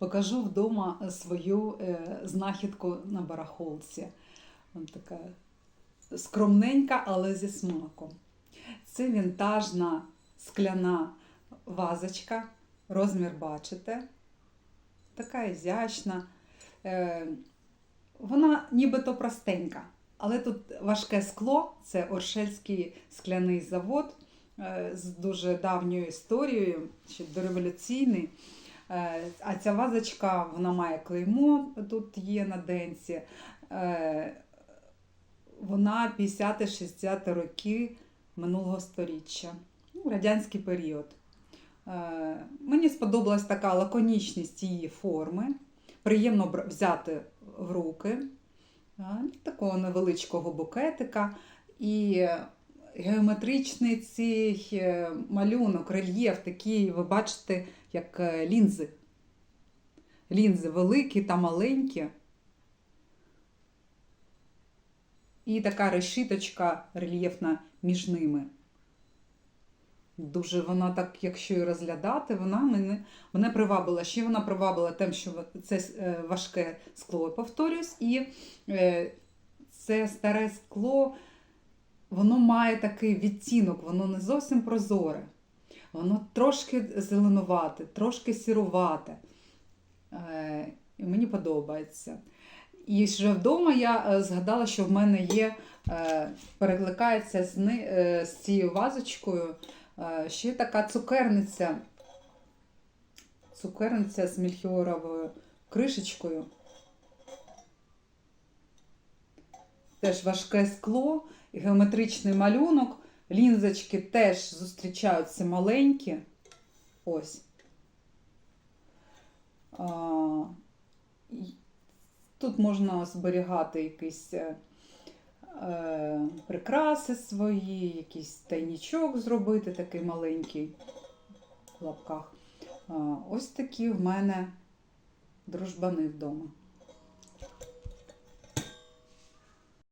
Покажу вдома свою е, знахідку на барахолці. Вона така скромненька, але зі смаком. Це вінтажна скляна вазочка. Розмір бачите. Така ізящна. Е, Вона нібито простенька, але тут важке скло, це Оршельський скляний завод е, з дуже давньою історією, ще дореволюційний. Е, А ця вазочка вона має клеймо, тут є на денці. Е, Вона 50-60 роки минулого століття, ну, радянський період. Е, Мені сподобалась така лаконічність її форми. Приємно взяти в руки такого невеличкого букетика. І геометричний цей малюнок, рельєф такий, ви бачите, як е, лінзи. Лінзи великі та маленькі. І така решіточка рельєфна між ними. Дуже вона так, якщо і розглядати, вона мене, мене привабила. Ще вона привабила тим, що це е, важке скло, повторюсь, і е, це старе скло, воно має такий відтінок, воно не зовсім прозоре. Воно трошки зеленувате, трошки сірувате. Е, І мені подобається. І вже вдома я е, згадала, що в мене є, е, перекликається з, ни- з цією вазочкою ще така цукерниця. Цукерниця з мільхіоровою кришечкою. Теж важке скло, геометричний малюнок. Лінзочки теж зустрічаються маленькі. Ось. Тут можна зберігати якісь е, е, прикраси свої, якийсь тайнічок зробити, такий маленький в лапках. Ось такі в мене дружбани вдома.